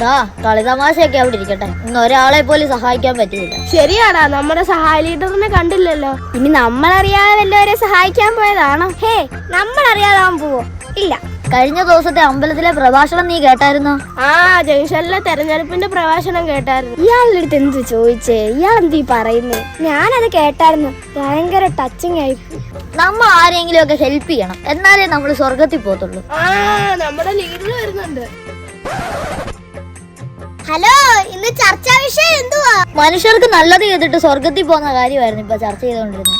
ദാ കളിതമാശയൊക്കെ അവിടെ ഇരിക്കട്ടെ. ഇന്ന് ഒരാളെ പോലും സഹായിക്കാൻ പറ്റില്ല ശരിയാടാ നമ്മുടെ സഹായ ലീഡറിനെ കണ്ടില്ലല്ലോ. ഇനി നമ്മളറിയാതെ വല്ലവരെ സഹായിക്കാൻ പോയതാണോ? ഹേ നമ്മളറിയാതാവാൻ പോവോ? ഇല്ല. കഴിഞ്ഞ ദിവസത്തെ അമ്പലത്തിലെ പ്രഭാഷണം നീ കേട്ടായിരുന്നോ? ആ ജംഗ്ഷനിലെ തെരഞ്ഞെടുപ്പിന്റെ പ്രഭാഷണം കേട്ടായിരുന്നു. ഇയാളുടെ അടുത്ത് എന്ത് ചോദിച്ചേ? ഇയാൾ എന്ത് ഈ പറയുന്നേ? ഞാനത് കേട്ടായിരുന്നു. ഭയങ്കര ടച്ചിങ് ആയി നമ്മൾ ആരെങ്കിലും ഒക്കെ ഹെൽപ്പ് ചെയ്യണം. എന്നാലേ നമ്മൾ സ്വർഗത്തിൽ പോത്തുള്ളൂ ആ നമ്മുടെ ലീഡർ വരുന്നുണ്ട്. ഹലോ ഇന്ന് ചർച്ചാ വിഷയം എന്തുവാ? മനുഷ്യർക്ക് നല്ലത് ചെയ്തിട്ട് സ്വർഗത്തിൽ പോകുന്ന കാര്യമായിരുന്നു ഇപ്പൊ ചർച്ച ചെയ്തുകൊണ്ടിരുന്നത്.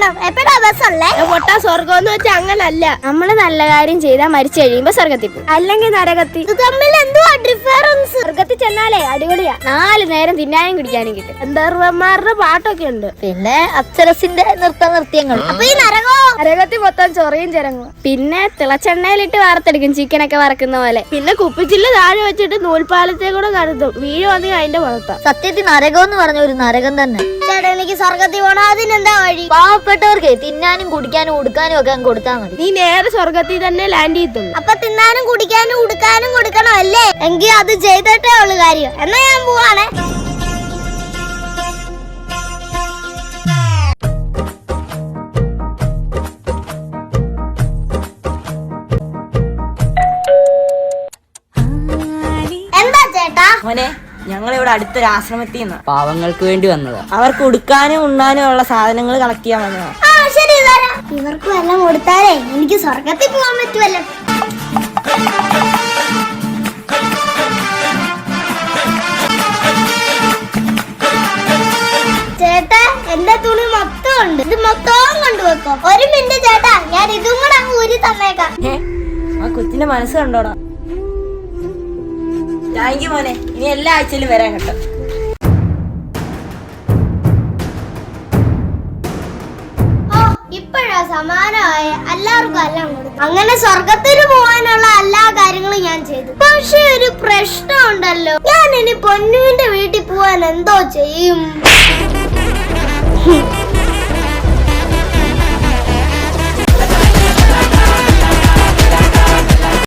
സ്വർഗത്തിൽ പോകണം എപ്പോഴാ ബസ്സല്ലേ പൊട്ടാ സ്വർഗം എന്ന് വെച്ചാൽ അങ്ങനല്ല. നമ്മൾ നല്ല കാര്യം ചെയ്താൽ മരിച്ചു കഴിയുമ്പോ സ്വർഗത്തിൽ പോകും. അല്ലെങ്കിൽ നരകത്തിൽ. ഇത് തമ്മിൽ എന്തുവാ ഡിഫറൻസ് സ്വർഗത്തിൽ ചെന്നാലേ അടിപൊളിയാ. നാല് നേരം തിന്നാനും കുടിക്കാനും കിട്ടും. ഗന്ധർവന്മാരുടെ പാട്ടൊക്കെ ഉണ്ട്. പിന്നെ അപ്സരസിന്റെ നൃത്ത നൃത്യങ്ങൾ. അപ്പൊ ഈ നരകോ? നരകത്തിൽ മൊത്തം ചൊറിയും ചിരങ്ങും. പിന്നെ തിളച്ചെണ്ണയിലിട്ട് വാർത്തെടുക്കും ചിക്കനൊക്കെ വറക്കുന്ന പോലെ. പിന്നെ കുപ്പിച്ചില്ല താഴെ വെച്ചിട്ട് നൂൽപ്പാലത്തെ കൂടെ നടത്തും. വീഴ് വന്നെങ്കിൽ അതിന്റെ പുറത്താ സത്യത്തിൽ നരകം എന്ന് പറഞ്ഞ ഒരു നരകം തന്നെ. ചേട്ടാ എനിക്ക് സ്വർഗത്തിൽ പോകണം അതിനെന്താ വഴി? പാവപ്പെട്ടവർക്ക് തിന്നാനും കുടിക്കാനും ഉടുക്കാനും ഒക്കെ അങ്ങ് കൊടുത്താൽ മതി. നീ നേരെ സ്വർഗത്തിൽ തന്നെ ലാൻഡ് ചെയ്യത്തുള്ളൂ. അപ്പൊ തിന്നാനും കുടിക്കാനും ഉടുക്കാനും കൊടുക്കണം അല്ലേ എങ്കിൽ അത് ചെയ്തിട്ടേ ഉള്ളു കാര്യം. എന്നാ ഞാൻ പോവാണേ. എന്താ ചേട്ടാ? മോനെ ഞങ്ങൾ ഇവിടെ അടുത്തൊരു ആശ്രമത്തിൽ നിന്ന് പാവങ്ങൾക്ക് വേണ്ടി വന്നതാ. അവർക്ക് ഉടുക്കാനും ഉണ്ണാനും ഉള്ള സാധനങ്ങൾ കളക്ട് ചെയ്യാൻ വന്നതാ. ആ ശരി ഇവർക്ക് വല്ലതും കൊടുത്താലേ എനിക്ക് സ്വർഗത്തിൽ പോകാൻ പറ്റുമല്ലോ. ചേട്ടാ എന്റെ തുണി മൊത്തം ഉണ്ട്. ഇത് കൊണ്ടുവെക്കോ. ഒരു മിനിറ്റ് ചേട്ടാ ഞാൻ ഇതും കൂടെ അങ്ങ് ഊരി തന്നേക്കാം. ആ കൊച്ചിന്റെ മനസ്സ് കണ്ടോടാ. താങ്ക് യു മോനെ. ഇനി എല്ലാ ആഴ്ചയിലും വരാൻ കേട്ടോ. സമാനമായ എല്ലാവർക്കും എല്ലാം കൊടുത്തു അങ്ങനെ സ്വർഗത്തിന് പോകാനുള്ള എല്ലാ കാര്യങ്ങളും ഞാൻ ചെയ്തു. പക്ഷെ ഒരു പ്രശ്നം ഉണ്ടല്ലോ. ഞാൻ ഇനി പൊന്നുവിന്റെ വീട്ടിൽ പോവാൻ എന്തോ ചെയ്യും?